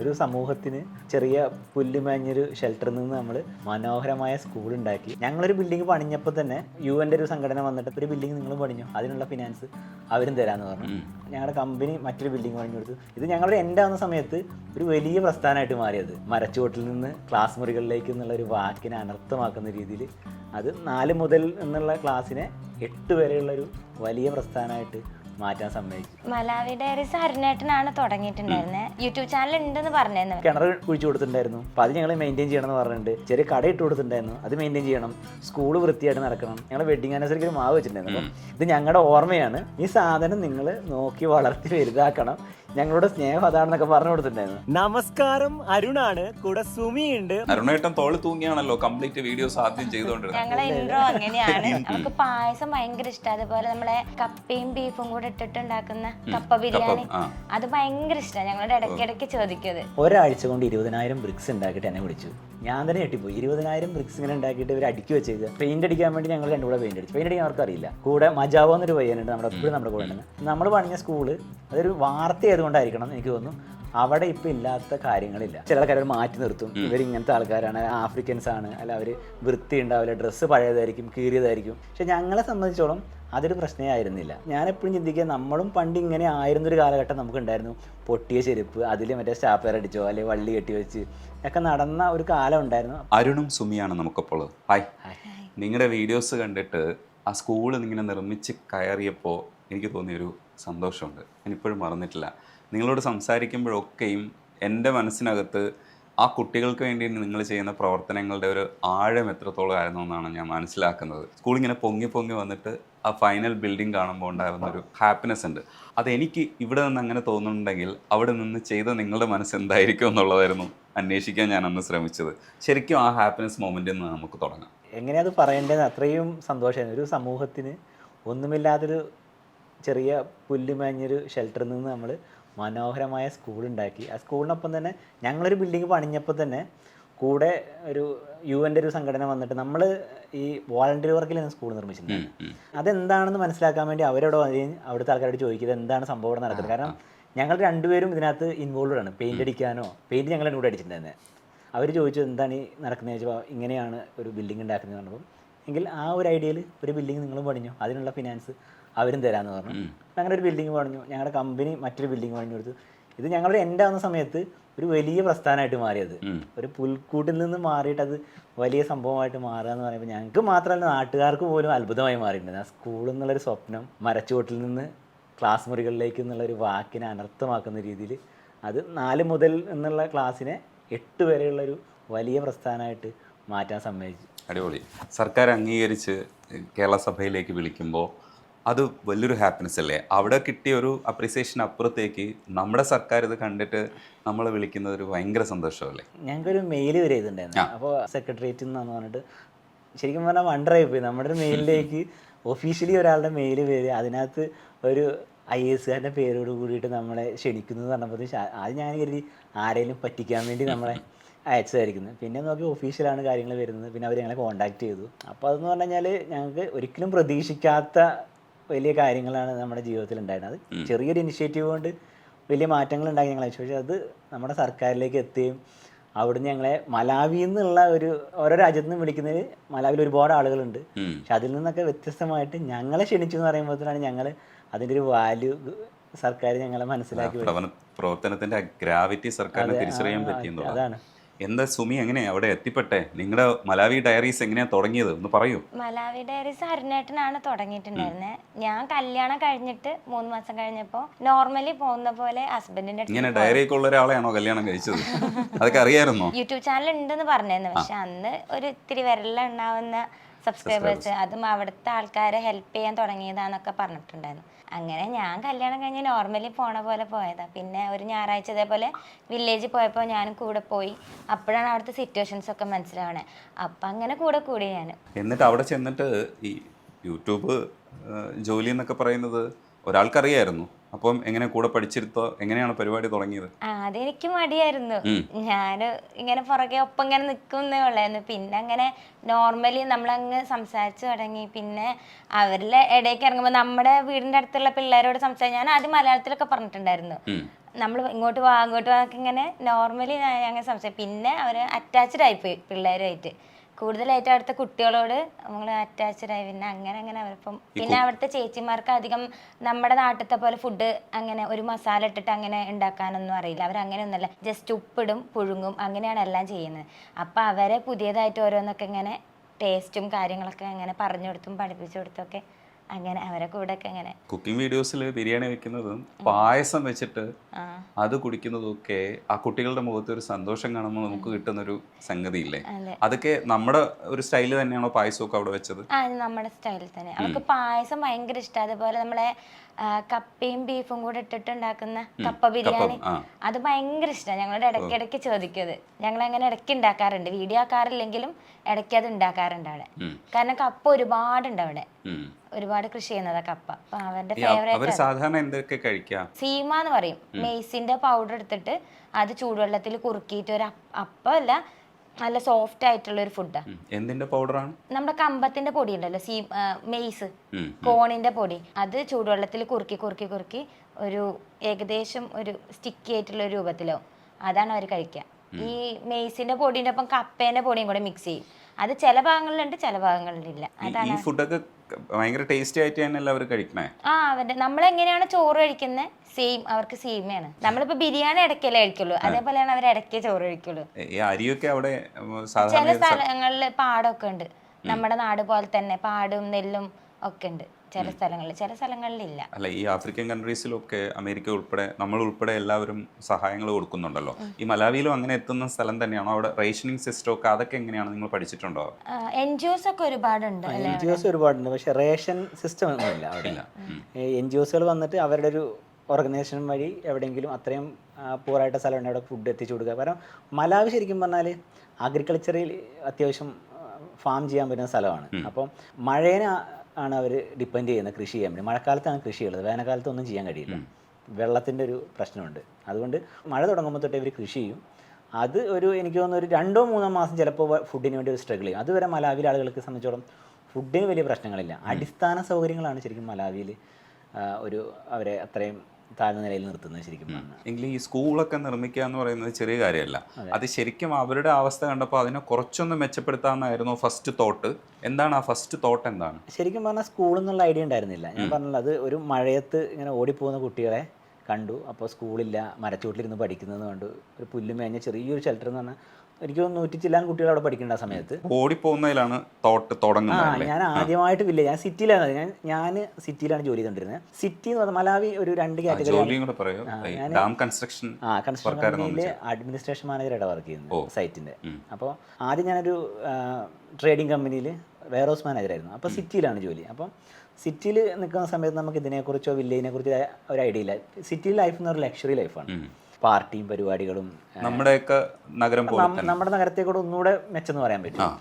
ഒരു സമൂഹത്തിന് ചെറിയ പുല്ലുമാഞ്ഞൊരു ഷെൽട്ടറിൽ നിന്ന് നമ്മൾ മനോഹരമായ സ്കൂൾ ഉണ്ടാക്കി. ഞങ്ങളൊരു ബിൽഡിംഗ് പണിഞ്ഞപ്പോൾ തന്നെ യു എന്റെ ഒരു സംഘടന വന്നിട്ട് ഒരു ബിൽഡിംഗ് നിങ്ങൾ പണിഞ്ഞു. അതിനുള്ള ഫിനാൻസ് അവരും തരാമെന്ന് പറഞ്ഞു. ഞങ്ങളുടെ കമ്പനി മറ്റൊരു ബിൽഡിംഗ് പണിഞ്ഞു കൊടുത്തു. ഇത് ഞങ്ങളുടെ എന്റെ ആവുന്ന സമയത്ത് ഒരു വലിയ പ്രസ്ഥാനമായിട്ട് മാറിയത്. മരച്ചുവട്ടിൽ നിന്ന് ക്ലാസ് മുറികളിലേക്ക് എന്നുള്ള ഒരു വാക്കിനെ അനർത്ഥമാക്കുന്ന രീതിയിൽ അത് നാല് മുതൽ എന്നുള്ള ക്ലാസ്സിനെ എട്ട് വരെയുള്ള ഒരു വലിയ പ്രസ്ഥാനമായിട്ട് മാറ്റാൻ സമ്മതിച്ചു. മലാവി ഡയറീസ് ഹരിനേട്ടനാണ് തുടങ്ങിയിട്ടുണ്ടായിരുന്നത് യൂട്യൂബ് ചാനൽ ഉണ്ടെന്ന് പറഞ്ഞിരുന്നു. കിണർ കുഴിച്ചു കൊടുത്തിട്ടുണ്ടായിരുന്നു. അപ്പൊ അത് ഞങ്ങൾ മെയിന്റെയിൻ ചെയ്യണം എന്ന് പറഞ്ഞിട്ടുണ്ട്. ചെറിയ കട ഇട്ട് കൊടുത്തിട്ടുണ്ടായിരുന്നു. അത് മെയിന്റെയിൻ ചെയ്യണം. സ്കൂൾ വൃത്തിയായിട്ട് നടക്കണം. ഞങ്ങൾ വെഡിങ് ആനിവേഴ്സറിക്ക് ഒരു മാവ് വെച്ചിട്ടുണ്ടായിരുന്നു. അപ്പം ഇത് ഞങ്ങളുടെ ഓർമ്മയാണ്. ഈ സാധനം നിങ്ങൾ നോക്കി വളർത്തി വലുതാക്കണം. ഞങ്ങളുടെ സ്നേഹം അതാണെന്നൊക്കെ പറഞ്ഞു കൊടുത്തിട്ടുണ്ടായിരുന്നു. നമസ്കാരം അരുണാണ്. കൂടെ ഉണ്ട് അരുണേട്ടൻ തോളി തൂങ്ങിയാണല്ലോ കംപ്ലീറ്റ് വീഡിയോസ് ആദ്യം ചെയ്തുകൊണ്ടിരുന്നത്. ഞങ്ങളെ ഇൻട്രോ അങ്ങനെയാണ്. നമുക്ക് പായസം ഭയങ്കര ഇഷ്ടം. അതുപോലെ നമ്മളെ കപ്പയും ബീഫും കൂടെ ഇട്ടിട്ടുണ്ടാക്കുന്ന കപ്പ ബിരിയാണി. ആ. അത് ഭയങ്കര ഇഷ്ടമാണ് ഞങ്ങളുടെ ഇടയ്ക്കിടയ്ക്ക് ചോദിക്കുന്നത് ഒരാഴ്ച കൊണ്ട് ഇരുപതിനായിരം ബ്രിക്സ് ഉണ്ടാക്കിയിട്ട് എന്നെ വിളിച്ചു ഞാൻ തന്നെ ഞെട്ടിപ്പോയി. ഇരുപതിനായിരം ബ്രിക്സ് ഇങ്ങനെ ഉണ്ടാക്കിയിട്ട് ഇവർ അടുക്കി വെച്ചേക്കുക പെയിന്റ് അടിക്കാൻ വേണ്ടി ഞങ്ങൾ രണ്ടും കൂടെ പെയിന്റ് അടിച്ചു. പെയിന്റ് അടിക്കാൻ അവർക്ക് അറിയില്ല. കൂടെ മജാവോ എന്നൊരു പയ്യനുണ്ട് നമ്മുടെ എപ്പോഴും നമ്മുടെ കൂടെ ഉണ്ട് നമ്മൾ പണിഞ്ഞ സ്കൂൾ അതൊരു വാർത്ത ആയതുകൊണ്ടായിരിക്കണം എനിക്ക് തോന്നുന്നു. അവിടെ ഇപ്പം ഇല്ലാത്ത കാര്യങ്ങളില്ല. ചില ആൾക്കാർ മാറ്റി നിർത്തും. ഇവർ ഇങ്ങനത്തെ ആൾക്കാരാണ്. ആഫ്രിക്കൻസ് ആണ്. അല്ല അവർ വൃത്തി ഉണ്ടാവില്ല. ഡ്രസ്സ് പഴയതായിരിക്കും കീറിയതായിരിക്കും. പക്ഷെ ഞങ്ങളെ സംബന്ധിച്ചോളം അതൊരു പ്രശ്നമേ ആയിരുന്നില്ല. ഞാൻ എപ്പോഴും ചിന്തിക്കുക നമ്മളും പണ്ട് ഇങ്ങനെ ആയിരുന്നൊരു കാലഘട്ടം നമുക്ക് ഉണ്ടായിരുന്നു പൊട്ടിയ ചെരുപ്പ് അതിൽ മറ്റേ സ്റ്റാപ്പർ അടിച്ചോ അല്ലെങ്കിൽ വള്ളി കെട്ടി വെച്ച് ഒക്കെ നടന്ന ഒരു കാലം ഉണ്ടായിരുന്നു. അരുണും സുമിയാണ് നമുക്കപ്പോൾ. ഹായ് നിങ്ങളുടെ വീഡിയോസ് കണ്ടിട്ട് ആ സ്കൂൾ ഇങ്ങനെ നിർമ്മിച്ച് കയറിയപ്പോൾ എനിക്ക് തോന്നിയൊരു സന്തോഷമുണ്ട്. ഞാനിപ്പോഴും മറന്നിട്ടില്ല. നിങ്ങളോട് സംസാരിക്കുമ്പോഴൊക്കെയും എന്റെ മനസ്സിനകത്ത് ആ കുട്ടികൾക്ക് വേണ്ടി നിങ്ങൾ ചെയ്യുന്ന പ്രവർത്തനങ്ങളുടെ ഒരു ആഴം എത്രത്തോളം ആയിരുന്നു എന്നാണ് ഞാൻ മനസ്സിലാക്കുന്നത്. സ്കൂൾ ഇങ്ങനെ പൊങ്ങി പൊങ്ങി വന്നിട്ട് ആ ഫൈനൽ ബിൽഡിംഗ് കാണുമ്പോൾ ഉണ്ടായിരുന്ന ഒരു ഹാപ്പിനെസ് ഉണ്ട്. അത് എനിക്ക് ഇവിടെ നിന്ന് അങ്ങനെ തോന്നുന്നുണ്ടെങ്കിൽ അവിടെ നിന്ന് ചെയ്ത നിങ്ങളുടെ മനസ്സ് എന്തായിരിക്കും എന്നുള്ളതായിരുന്നു അന്വേഷിക്കാൻ ഞാൻ അന്ന് ശ്രമിച്ചത്. ശരിക്കും ആ ഹാപ്പിനെസ് മൊമെന്റിൽ നിന്ന് നമുക്ക് തുടങ്ങാം. എങ്ങനെയത് പറയേണ്ടത്? അത്രയും സന്തോഷമായിരുന്നു. ഒരു സമൂഹത്തിന് ഒന്നുമില്ലാത്തൊരു ചെറിയ പുല്ലുമേഞ്ഞൊരു ഷെൽട്ടറിൽ നിന്ന് നമ്മൾ മനോഹരമായ സ്കൂൾ ഉണ്ടാക്കി. ആ സ്കൂളിനൊപ്പം തന്നെ ഞങ്ങളൊരു ബിൽഡിംഗ് പണിഞ്ഞപ്പോൾ തന്നെ കൂടെ ഒരു യു എന്റെ ഒരു സംഘടന വന്നിട്ട് നമ്മൾ ഈ വോളണ്ടറി വർക്കിലാണ് സ്കൂൾ നിർമ്മിച്ചിട്ടുണ്ട് അതെന്താണെന്ന് മനസ്സിലാക്കാൻ വേണ്ടി അവരോട് അവിടുത്തെ ആൾക്കാരോട് ചോദിക്കുക എന്താണ് സംഭവം ഇവിടെ നടക്കുന്നത്. കാരണം ഞങ്ങൾ രണ്ടുപേരും ഇതിനകത്ത് ഇൻവോൾവ് ആണ്. പെയിന്റ് അടിക്കാനോ പെയിന്റ് ഞങ്ങൾ കൂടെ അടിച്ചിട്ടുണ്ടായിരുന്നത് അവർ ചോദിച്ചു എന്താണ് ഈ നടക്കുന്നത് ചോദിച്ചപ്പോൾ ഇങ്ങനെയാണ് ഒരു ബിൽഡിംഗ് ഉണ്ടാക്കുന്നത് പറഞ്ഞപ്പോൾ എങ്കിൽ ആ ഒരു ഐഡിയയിൽ ഒരു ബിൽഡിംഗ് നിങ്ങൾ പണിഞ്ഞു. അതിനുള്ള ഫിനാൻസ് അവരും തരാമെന്ന് പറഞ്ഞു. ഞങ്ങളുടെ അങ്ങനെ ഒരു ബിൽഡിംഗ് പണിഞ്ഞു. ഞങ്ങളുടെ കമ്പനി മറ്റൊരു ബിൽഡിംഗ് പണിഞ്ഞു കൊടുത്തു. ഇത് ഞങ്ങളുടെ എന്റെ ആവുന്ന സമയത്ത് ഒരു വലിയ പ്രസ്ഥാനമായിട്ട് മാറിയത്. ഒരു പുൽക്കൂട്ടിൽ നിന്ന് മാറിയിട്ട് അത് വലിയ സംഭവമായിട്ട് മാറുക എന്ന് പറയുമ്പോൾ ഞങ്ങൾക്ക് മാത്രമല്ല നാട്ടുകാർക്ക് പോലും അത്ഭുതമായി മാറിയിട്ടുണ്ട്. ആ സ്കൂൾ എന്നുള്ളൊരു സ്വപ്നം മരച്ചുവട്ടിൽ നിന്ന് ക്ലാസ് മുറികളിലേക്ക് എന്നുള്ള ഒരു വാക്കിനെ അനർത്ഥമാക്കുന്ന രീതിയിൽ അത് നാല് മുതൽ എന്നുള്ള ക്ലാസ്സിനെ എട്ട് വരെയുള്ളൊരു വലിയ പ്രസ്ഥാനമായിട്ട് മാറ്റാൻ സമ്മതിച്ചു. അടിപൊളി. സർക്കാർ അംഗീകരിച്ച് കേരള സഭയിലേക്ക് വിളിക്കുമ്പോൾ അത് വലിയൊരു ഹാപ്പിനെസ് അല്ലേ? അവിടെ കിട്ടിയ ഒരു അപ്രീസിയേഷൻ അപ്പുറത്തേക്ക് നമ്മുടെ സർക്കാർ ഇത് കണ്ടിട്ട് നമ്മളെ വിളിക്കുന്നത് ഒരു ഭയങ്കര സന്തോഷമല്ലേ? ഞങ്ങൾക്കൊരു മെയിൽ വരെ ചെയ്തിട്ടുണ്ടായിരുന്നു. അപ്പോൾ സെക്രട്ടേറിയറ്റിൽ നിന്നാന്ന് പറഞ്ഞിട്ട് ശരിക്കും പറഞ്ഞാൽ വണ്ടറായി പോയി നമ്മുടെ ഒരു മെയിലിലേക്ക് ഒഫീഷ്യലി ഒരാളുടെ മെയിൽ വരിക അതിനകത്ത് ഒരു ഐ എസ് കാരന്റെ പേരോട് കൂടിയിട്ട് നമ്മളെ ക്ഷണിക്കുന്നു എന്ന് പറഞ്ഞപ്പോൾ അത് ഞാൻ കരുതി ആരെങ്കിലും പറ്റിക്കാൻ വേണ്ടി നമ്മളെ അയച്ചതായിരിക്കുന്നത് പിന്നെ നോക്കി ഒഫീഷ്യലാണ് കാര്യങ്ങൾ വരുന്നത്. പിന്നെ അവർ ഞങ്ങളെ കോൺടാക്ട് ചെയ്തു. അപ്പോൾ അതെന്ന് പറഞ്ഞു കഴിഞ്ഞാൽ ഞങ്ങൾക്ക് ഒരിക്കലും പ്രതീക്ഷിക്കാത്ത വലിയ കാര്യങ്ങളാണ് നമ്മുടെ ജീവിതത്തിൽ ഉണ്ടായിരുന്നത് അത് ചെറിയൊരു ഇനിഷ്യേറ്റീവ് കൊണ്ട് വലിയ മാറ്റങ്ങൾ ഉണ്ടാക്കി ഞങ്ങളെ പക്ഷേ അത് നമ്മുടെ സർക്കാരിലേക്ക് എത്തുകയും അവിടുന്ന് ഞങ്ങളെ മലാവിയിൽ നിന്നുള്ള ഒരു ഓരോ രാജ്യത്ത് നിന്ന് വിളിക്കുന്നതിൽ മലാവിൽ ഒരുപാട് ആളുകളുണ്ട്. പക്ഷെ അതിൽ നിന്നൊക്കെ വ്യത്യസ്തമായിട്ട് ഞങ്ങളെ ക്ഷണിച്ചു എന്ന് പറയുമ്പോഴത്തേനാണ് ഞങ്ങൾ അതിന്റെ ഒരു വാല്യൂ സർക്കാർ ഞങ്ങളെ മനസ്സിലാക്കി പ്രവർത്തനത്തിന്റെ ഗ്രാവിറ്റി സർക്കാരിന് തിരിച്ചറിയാൻ പറ്റിയെന്നുള്ളതാണ് അതാണ്. എന്താ സുമി എങ്ങനെയാ? അവിടെ എത്തിപ്പെട്ടെ? നിങ്ങളുടെ മലാവി ഡയറീസ് എങ്ങനെയാ തുടങ്ങിയത്? ഒന്ന് പറയൂ. മലാവി ഡയറീസ് ഹരിനേട്ടനാണ് തുടങ്ങിയിട്ടുണ്ടായിരുന്നത് ഞാൻ കല്യാണം കഴിഞ്ഞിട്ട് മൂന്ന് മാസം കഴിഞ്ഞപ്പോ നോർമലി പോകുന്ന പോലെ ഹസ്ബൻഡിന്റെ ഇങ്ങനെ ഡയറി ഒക്കെ ഉള്ള ഒരാളെയാണോ കല്യാണം കഴിച്ചത്? അതൊക്കെ അറിയായിരുന്നോ? യൂട്യൂബ് ചാനൽ ഉണ്ടെന്ന് പറഞ്ഞായിരുന്നു. പക്ഷെ അന്ന് ഒരു ഇത്തിരി വിരല ഉണ്ടാവുന്ന സബ്സ്ക്രൈബേഴ്സ് അതും അവിടുത്തെ ആൾക്കാരെ ഹെൽപ്പ് ചെയ്യാൻ തുടങ്ങിയതാന്നൊക്കെ പറഞ്ഞിട്ടുണ്ടായിരുന്നു. അങ്ങനെ ഞാൻ കല്യാണം കഴിഞ്ഞ് നോർമലി പോണ പോലെ പോയതാ. പിന്നെ ഒരു ഞായറാഴ്ച ഇതേപോലെ വില്ലേജിൽ പോയപ്പോൾ ഞാനും കൂടെ പോയി. അപ്പോഴാണ് അവിടുത്തെ സിറ്റുവേഷൻസ് ഒക്കെ മനസ്സിലാവണേ. അപ്പം അങ്ങനെ കൂടെ കൂടി ഞാൻ എന്നിട്ട് അവിടെ ചെന്നിട്ട് ഈ യൂട്യൂബ് ജോലി എന്നൊക്കെ പറയുന്നത് ഒരാൾക്കറിയായിരുന്നു. അപ്പം എങ്ങനെ കൂടെ പഠിച്ചിരുത്തോ എങ്ങനെയാണ് പരിപാടി തുടങ്ങിയത്? അതെനിക്ക് മടിയായിരുന്നു. ഞാൻ ഇങ്ങനെ പുറകെ ഒപ്പം ഇങ്ങനെ നിൽക്കുന്നേ ഉള്ളായിരുന്നു. പിന്നെ അങ്ങനെ നോർമലി നമ്മളങ്ങ് സംസാരിച്ചു തുടങ്ങി. പിന്നെ അവരിലെ ഇടയ്ക്ക് ഇറങ്ങുമ്പോൾ നമ്മുടെ വീടിന്റെ അടുത്തുള്ള പിള്ളേരോട് സംസാരിച്ചു ഞാൻ ആദ്യം മലയാളത്തിലൊക്കെ പറഞ്ഞിട്ടുണ്ടായിരുന്നു. നമ്മൾ ഇങ്ങോട്ട് വാ അങ്ങോട്ട് വാ ഇങ്ങനെ നോർമലി അങ്ങനെ സംസാരിച്ചു. പിന്നെ അവർ അറ്റാച്ച്ഡ് ആയിപ്പോയി പിള്ളേരുമായിട്ട്. കൂടുതലായിട്ട് അവിടുത്തെ കുട്ടികളോട് നമ്മൾ അറ്റാച്ച്ഡ് ആയി. പിന്നെ അങ്ങനെ അങ്ങനെ അവരിപ്പം പിന്നെ അവിടുത്തെ ചേച്ചിമാർക്ക് അധികം നമ്മുടെ നാട്ടിലത്തെ പോലെ ഫുഡ് അങ്ങനെ ഒരു മസാല ഇട്ടിട്ട് അങ്ങനെ ഉണ്ടാക്കാനൊന്നും അറിയില്ല. അവർ അങ്ങനെ ഒന്നുമല്ല. ജസ്റ്റ് ഉപ്പിടും പുഴുങ്ങും അങ്ങനെയാണ് എല്ലാം ചെയ്യുന്നത്. അപ്പം അവരെ പുതിയതായിട്ട് ഓരോന്നൊക്കെ ഇങ്ങനെ ടേസ്റ്റും കാര്യങ്ങളൊക്കെ അങ്ങനെ പറഞ്ഞു കൊടുത്തും പഠിപ്പിച്ചു കൊടുത്തൊക്കെ അങ്ങനെ അവരെ കൂടെ ഒക്കെ അങ്ങനെ. കുക്കിംഗ് വീഡിയോസിൽ ബിരിയാണി വെക്കുന്നതും പായസം വെച്ചിട്ട് അത് കുടിക്കുന്നതും ഒക്കെ ആ കുട്ടികളുടെ മുഖത്ത് ഒരു സന്തോഷം കാണുമ്പോൾ നമുക്ക് കിട്ടുന്ന ഒരു സംഗതി ഇല്ലേ അതെ. അതൊക്കെ നമ്മുടെ ഒരു സ്റ്റൈൽ തന്നെയാണോ പായസമൊക്കെ അവിടെ വെച്ചത്? ആ ഇത് നമ്മുടെ സ്റ്റൈലിൽ തന്നെ. അവർക്ക് പായസം ഭയങ്കര ഇഷ്ടം. അതുപോലെ നമ്മളെ കപ്പയും ബീഫും കൂടെ ഇട്ടിട്ട് ഉണ്ടാക്കുന്ന കപ്പ ബിരിയാണി. അത് ഭയങ്കര ഇഷ്ടമാണ് ഞങ്ങളുടെ ഇടയ്ക്കിടയ്ക്ക് ചോദിക്കും അത് ഞങ്ങൾ അങ്ങനെ ഇടയ്ക്ക് ഉണ്ടാക്കാറുണ്ട് വീഡിയോ ആക്കാറില്ലെങ്കിലും ഇടയ്ക്ക് അത് ഉണ്ടാക്കാറുണ്ട് അവിടെ. കാരണം കപ്പ ഒരുപാടുണ്ട് അവിടെ. ഒരുപാട് കൃഷി ചെയ്യുന്നതാ കപ്പ. അപ്പൊ അവരുടെ ഫേവറേറ്റ് സാധാരണ എന്തൊക്കെ കഴിക്കാം? സീമ എന്ന് പറയും മെയ്സിന്റെ പൗഡർ എടുത്തിട്ട് അത് ചൂടുവെള്ളത്തിൽ കുറുക്കിയിട്ട് ഒരു അപ്പ- അപ്പമല്ല നല്ല സോഫ്റ്റ് ആയിട്ടുള്ള ഒരു ഫുഡാണ്. എന്തിന്റെ പൗഡറാണ് നമ്മുടെ കമ്പത്തിന്റെ പൊടി ഉണ്ടല്ലോ സീ മെയ്സ്. കോണിന്റെ പൊടി. അത് ചൂടുവെള്ളത്തിൽ കുറുക്കി കുറുക്കി കുറുക്കി ഒരു ഏകദേശം ഒരു സ്റ്റിക്കി ആയിട്ടുള്ള ഒരു രൂപത്തിലാവും. അതാണ് അവർ കഴിക്കുക ഈ മെയ്സിന്റെ പൊടിന്റെ ഒപ്പം കപ്പേന്റെ പൊടിയും കൂടെ മിക്സ് ചെയ്യും. അത് ചില ഭാഗങ്ങളിലുണ്ട് ചില ഭാഗങ്ങളിലില്ല. അതാണ് ഫുഡൊക്കെ ഭയങ്കര ടേസ്റ്റി ആയിട്ട് തന്നെയല്ലേ അവർ കഴിക്കണേ? ആ അവരുടെ നമ്മളെങ്ങനെയാണ് ചോറ് കഴിക്കുന്നത് സെയിം അവർക്ക് സെയിം ആണ്. നമ്മളിപ്പോ ബിരിയാണി ഇടയ്ക്കല്ലേ കഴിക്കുള്ളൂ. അതേപോലെയാണ് അവർ ഇടയ്ക്കേ ചോറ് കഴിക്കുള്ളൂ. ഈ അരിയൊക്കെ അവിടെ ചില സ്ഥലങ്ങളിൽ പാടമൊക്കെ ഉണ്ട്. നമ്മുടെ നാട് പോലെ തന്നെ പാടും നെല്ലും ഒക്കെ ഉണ്ട്. ചില സ്ഥലങ്ങളിൽ ചില സ്ഥലങ്ങളിലില്ല. അല്ല ഈ ആഫ്രിക്കൻ കൺട്രീസിലൊക്കെ അമേരിക്ക ഉൾപ്പെടെ നമ്മൾ ഉൾപ്പെടെ എല്ലാവരും സഹായങ്ങൾ കൊടുക്കുന്നുണ്ടല്ലോ. ഈ മലാവിയിലും അങ്ങനെ എത്തുന്ന സ്ഥലം തന്നെയാണോ? അവിടെ റേഷനിങ് സിസ്റ്റം ഒക്കെ അതൊക്കെ എങ്ങനെയാണ് നിങ്ങൾ പഠിച്ചിട്ടുണ്ടോ? എൻ ജി ഒസ് ഒക്കെ ഒരുപാടുണ്ട് അല്ലേ? എൻ ജി ഒസ് ഒരുപാടുണ്ട്. പക്ഷെ റേഷൻ സിസ്റ്റം ഒന്നുമില്ല അവിടെ. എൻ ജി ഒസുകൾ വന്നിട്ട് അവരുടെ ഒരു ഓർഗനൈസേഷൻ വഴി എവിടെയെങ്കിലും അത്രയും പൂറായിട്ട് സ്ഥലം ഉണ്ടെങ്കിൽ അവിടെ ഫുഡ് എത്തിച്ചു കൊടുക്കുക. കാരണം മലാവ് ശരിക്കും പറഞ്ഞാൽ അഗ്രികൾച്ചറിൽ അത്യാവശ്യം ഫാം ചെയ്യാൻ പറ്റുന്ന സ്ഥലമാണ്. അപ്പം മഴേനെ ആണ് അവർ ഡിപ്പെൻഡ് ചെയ്യുന്നത് കൃഷി ചെയ്യാൻ വേണ്ടി. മഴക്കാലത്താണ് കൃഷിയുള്ളത് വേനൽക്കാലത്ത് ഒന്നും ചെയ്യാൻ കഴിയില്ല. വെള്ളത്തിന്റെ ഒരു പ്രശ്നമുണ്ട്. അതുകൊണ്ട് മഴ തുടങ്ങുമ്പോൾ തൊട്ട് ഇവർ കൃഷി ചെയ്യും. അത് ഒരു എനിക്ക് തോന്നുന്നു ഒരു രണ്ടോ മൂന്നോ മാസം ചിലപ്പോൾ ഫുഡിന് വേണ്ടി ഒരു സ്ട്രഗിൾ ചെയ്യും. അതുവരെ മലാവിയിലെ ആളുകൾക്ക് സംബന്ധിച്ചോളം ഫുഡിന് വലിയ പ്രശ്നങ്ങളില്ല. അടിസ്ഥാന സൗകര്യങ്ങളാണ് ശരിക്കും മലാവിയിൽ ഒരു അവരെ അത്രയും താഴ്ന്ന നിലയിൽ നിർത്തുന്നത് ശരിക്കും പറഞ്ഞാൽ. എങ്കിലും ഈ സ്കൂളൊക്കെ നിർമ്മിക്കുക എന്ന് പറയുന്നത് ചെറിയ കാര്യമല്ല. അത്. ശരിക്കും അവരുടെ അവസ്ഥ കണ്ടപ്പോൾ അതിനെ കുറച്ചൊന്ന് മെച്ചപ്പെടുത്താമെന്നായിരുന്നു ഫസ്റ്റ് തോട്ട് എന്താണ് ആ ഫസ്റ്റ് തോട്ട് എന്താണ്? ശരിക്കും പറഞ്ഞാൽ സ്കൂൾ എന്നുള്ള ഐഡിയ ഉണ്ടായിരുന്നില്ല. ഞാൻ പറഞ്ഞല്ലോ അത് ഒരു മഴയത്ത് ഇങ്ങനെ ഓടിപ്പോകുന്ന കുട്ടികളെ കണ്ടു. അപ്പോൾ സ്കൂളില്ല മരച്ചോട്ടിലിരുന്ന് പഠിക്കുന്നത് കണ്ടു. ഒരു പുല്ലുമേഞ്ഞ ചെറിയൊരു ഷെൽട്ടർ എന്ന് പറഞ്ഞാൽ എനിക്ക് നൂറ്റി ചില്ലാൻ കുട്ടികൾ അവിടെ പഠിക്കേണ്ട സമയത്ത്. ഓടിപ്പോകുന്നതിലാണ് തോട്ട് തുടങ്ങുന്നത് ഞാൻ ആദ്യമായിട്ട് ഇല്ല ഞാൻ സിറ്റിയിലാണ്. ഞാൻ ഞാൻ സിറ്റിയിലാണ് ജോലി ചെയ്തുകൊണ്ടിരുന്നത് സിറ്റി എന്ന് പറഞ്ഞാൽ മലാവി ഒരു രണ്ട് കാറ്റഗറി അഡ്മിനിസ്ട്രേഷൻ മാനേജറായിട്ട് വർക്ക് ചെയ്യുന്നത് സൈറ്റിന്റെ. അപ്പോൾ ആദ്യം ഞാനൊരു ട്രേഡിംഗ് കമ്പനിയിൽ വെയർഹൗസ് മാനേജറായിരുന്നു അപ്പോൾ സിറ്റിയിലാണ് ജോലി. അപ്പം സിറ്റിയിൽ നിൽക്കുന്ന സമയത്ത് നമുക്ക് ഇതിനെക്കുറിച്ചോ വില്ലേജിനെ കുറിച്ചോ ഒരു ഐഡിയ ഇല്ല. സിറ്റി ലൈഫ് എന്ന് പറഞ്ഞാൽ ലക്ഷറി ലൈഫാണ് പാർട്ടിയും പരിപാടികളും നമ്മുടെയൊക്കെ നഗരം നമ്മുടെ നഗരത്തെ കൂടെ ഒന്നുകൂടെ മെച്ചെന്ന് പറയാൻ പറ്റും.